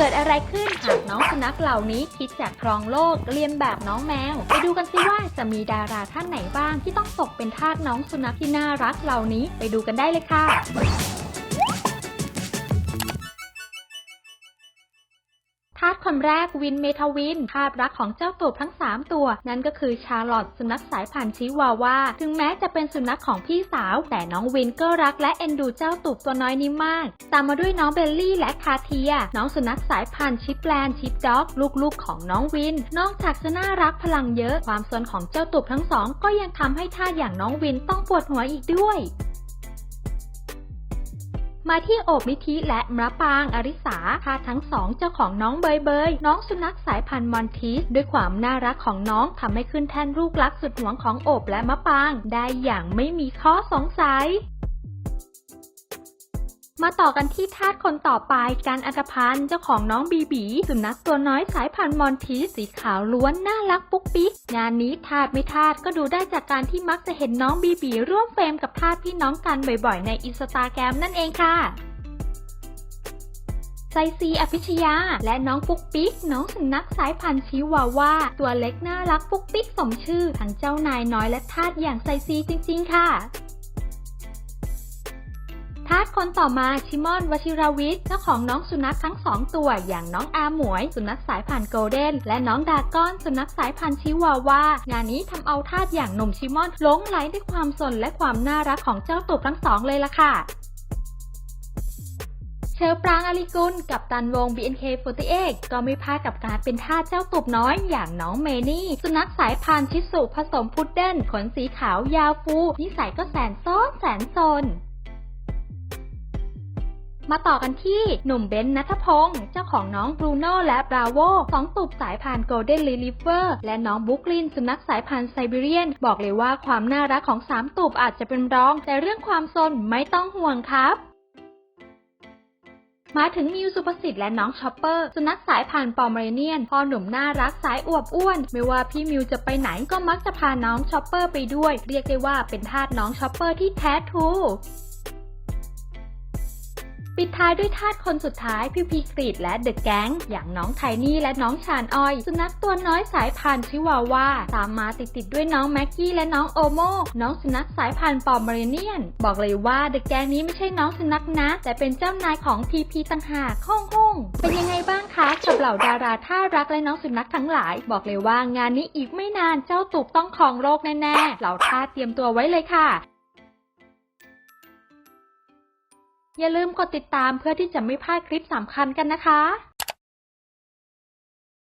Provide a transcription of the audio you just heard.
เกิดอะไรขึ้นหากน้องสุนัขเหล่านี้คิดจากครองโลกเรียนแบบน้องแมว ไปดูกันสิว่าจะมีดาราท่านไหนบ้างที่ต้องตกเป็นทาสน้องสุนัขที่น่ารักเหล่านี้ ไปดูกันได้เลยค่ะ ทาสคนแรกวินเมทาวิน ภาพรักของเจ้าตูบทั้ง 3 ตัว นั่นก็คือชาร์ลอตสุนัขสายพันธุ์ชิวาวา ถึงแม้จะเป็นสุนัขของพี่สาว แต่น้องวินก็รักและเอ็นดูเจ้าตูบตัวน้อยนี้มาก ตามมาด้วยน้องเบลลี่และคาเทีย น้องสุนัขสายพันธุ์ชิปแลนด์ชิปด็อก ลูกๆของน้องวิน นอกจากจะน่ารักพลังเยอะ ความสนของเจ้าตูบทั้งสองก็ยังทำให้ทาสอย่างน้องวินต้องปวดหัวอีกด้วย มาที่โอบนิธิและมะปางอริสาทาทั้งสองเจ้าของน้องเบยเบยน้องสุนัขสายพันธุ์มอนทีสด้วยความน่ารักของน้องทำให้ขึ้นแท่นลูกรักสุดหวงของโอบและมะปาง ได้อย่างไม่มีข้อสงสัย มาต่อกันที่ทาสคนต่อไปการอัตพันธ์เจ้าของน้องบีบี สุนัขตัวน้อยสายพันธุ์มอนทีสสีขาวล้วนน่ารักปุ๊กปิ๊กงานนี้ทาสไม่ทาสก็ดูได้จากการที่มักจะเห็นน้องบีบี ร่วมเฟรมกับทาสพี่น้องกันบ่อยๆ ในอินสตาแกรมนั่นเองค่ะไซซีอภิชยา และน้องปุ๊กปิ๊ก น้องสุนัขสายพันธุ์ชิวาว่า ตัวเล็กน่ารักปุ๊กปิ๊กสมชื่อ ทั้งเจ้านายน้อยและทาสอย่างไซซีจริง ๆ ค่ะ ทาสคนต่อมาชิมอนวชิราวิทย์เจ้าของน้องสุนัขทั้งสองตัว อย่างน้องอาหมวย สุนัขสายพันธุ์โกลเด้น และน้องดากอนสุนัขสายพันธุ์ชิวาว่า งานนี้ทำเอาทาสอย่างหนุ่มชิมอนหลงไหลด้วยความสนและความน่ารักของเจ้าตูบทั้งสองเลยล่ะค่ะเชอปรางอลิกุลกับตันวง BNK48 ก็ไม่พลาดกับการเป็นท่าเจ้าตูบน้อยอย่างน้องเมนี่ สุนัขสายพันธุ์ชิสุผสมพุดเดิ้ลขนสีขาวยาวฟู นิสัยก็แสนซ้อนแสนซน มาต่อกันที่หนุ่มเบนซ์นัทพงศ์เจ้าของน้องบรูโน่และบราโวสองตูบสายพันธุ์โกลเด้นลิลิเวอร์และน้องบุคลินสุนัขสายพันธุ์ไซบีเรียน บอกเลยว่าความน่ารักของสามตูบอาจจะเป็นรอง แต่เรื่องความซนไม่ต้องห่วงครับมาถึงมิวสุภสิทธิ์และน้องชอปเปอร์ สุนัขสายพันธุ์ปอมเรเนียนพ่อหนุ่มน่ารักสายอวบอ้วน ไม่ว่าพี่มิวจะไปไหนก็มักจะพาน้องชอปเปอร์ไปด้วย เรียกได้ว่าเป็นทาสน้องชอปเปอร์ที่แท้ทรู ปิดท้ายด้วยทาสคนสุดท้ายพี่พีกรีดและเดอะแก๊งอย่างน้องไทนี่และน้องชานอ้อย สุนัขตัวน้อยสายพันธุ์ชิวาว่า ตามมาติดติดๆด้วยน้องแม็กกี้และน้องโอโมน้องสุนัขสายพันธุ์ปอมเมเรเนียน บอกเลยว่าเดอะแก๊งนี้ไม่ใช่น้องสุนัขนะ แต่เป็นเจ้านายของทีพีต่างหากฮ่องฮ่องเป็นยังไงบ้างคะกับเหล่าดาราท่ารักและน้องสุนัขทั้งหลาย บอกเลยว่างานนี้อีกไม่นานเจ้าตุกต้องครองโลกแน่ๆเหล่าท่าเตรียมตัวไว้เลยค่ะ อย่าลืมกดติดตามเพื่อที่จะไม่พลาดคลิปสำคัญกันนะคะ